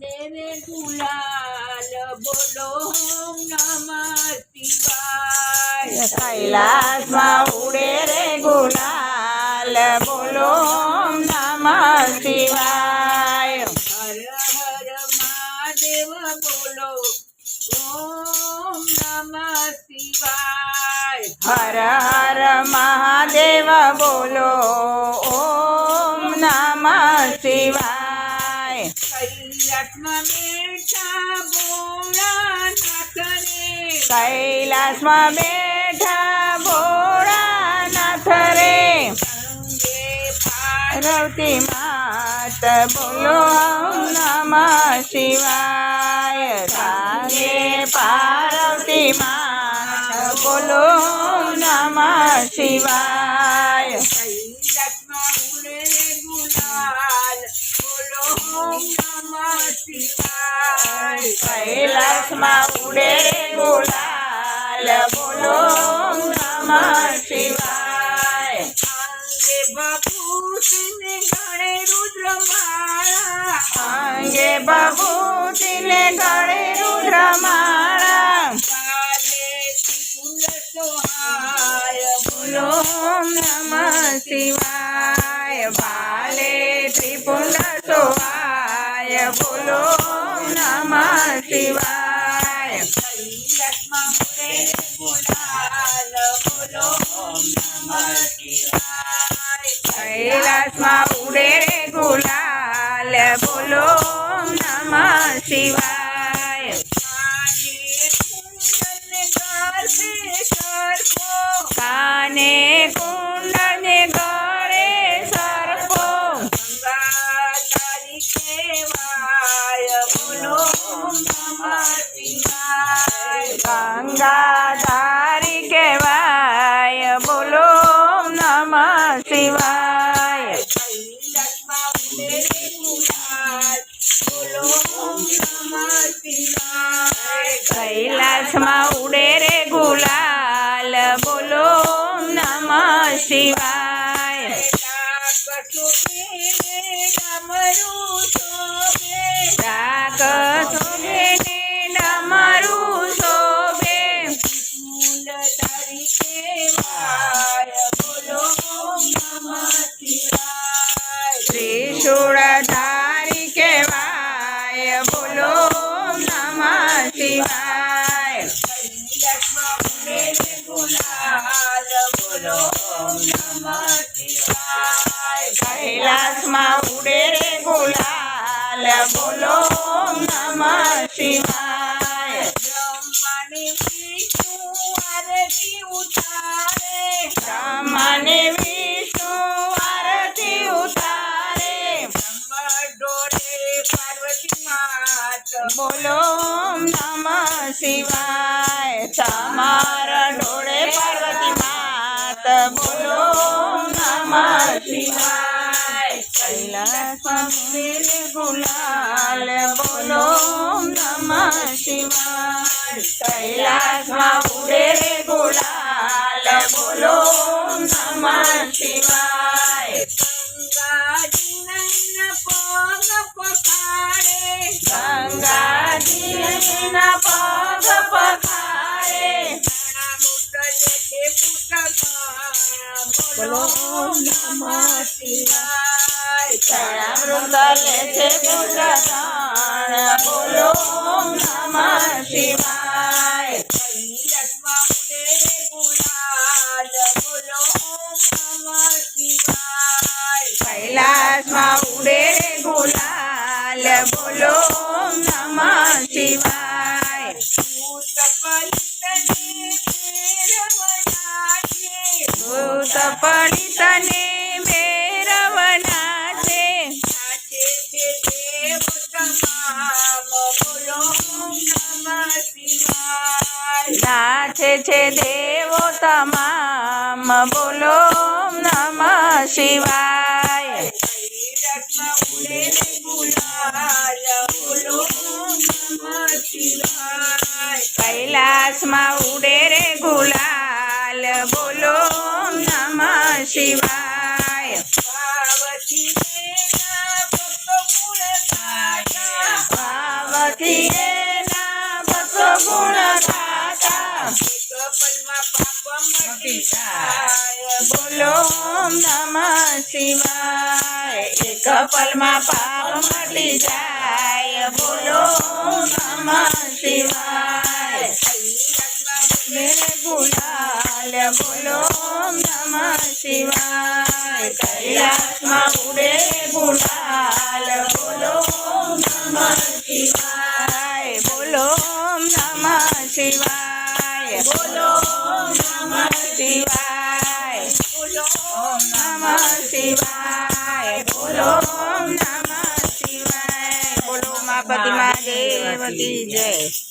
રે ગુલાલ બોલો ઓમ નમઃ શિવાય. કૈલાસમાં ઉડે રે ગુલાલ બોલો ઓમ નમઃ શિવાય. હર હર મહાદેવ બોલો ઓમ નમઃ શિવાય. હર હર મહાદેવ બોલો ઓમ નમઃ શિવાય. બેઠા ભોળાનાથને કૈલાસમાં બેઠા ભોળાનાથ રે અંગે પાર રવતી માત બોલો નમઃ શિવાય રાગે પાર્વતી માત બોલો નમઃ શિવાય શિવાય કૈલાસમાં ઉડે ગુલાલ બોલો નમઃ શિવાય. અંગે ભભૂતિને ગણે રુદ્ર માળા અંગે બબૂતીને ગળે રુદ્રમાળા. કાલેથી ફૂલ સોહાય બોલો નમઃ શિવાય. કૈલાસમાં ઉડે બોલો નમઃ શિવાય. કૈલાસમાં ઉડે રે ગુલાલ બોલો નમ શિવાય. બ્રહ્માની વિષ્ણુ આરતી ઉતારે. બ્રહ્મને વિષ્ણુ આરતી ઉતારે. ડોળે પાર્વતી માત. બોલો નમ શિવાય. તમાર નમઃ શિવાય કૈલાસમાં ઉડે ગુલાલ બોલો ઓમ નમઃ શિવાય કૈલાસમાં ઉડે રે બોલો ઓમ નમઃ શિવાય ચરણામૃત લે છે પુત્રદાન બોલો ઓમ નમઃ શિવાય કૈલાસમાં ઉડે ગુલાલ બોલો ઓમ નમઃ શિવાય કૈલાસમાં ઉડે રે ગુલાલ બોલો ઓમ નમઃ ભૂત પડિતને મેરવના છે. નાચે છે દેવો તમામ બોલો નમઃ શિવાય. શિવાય. પાર્વતી ભક્ત ગુણ ગાતા. બોલો ઓમ નમઃ શિવાય. એક પલમાં પાપ મટી જાય. બોલો ઓમ નમઃ શિવાય. બોલો માપતિ મહાદેવ કી જય.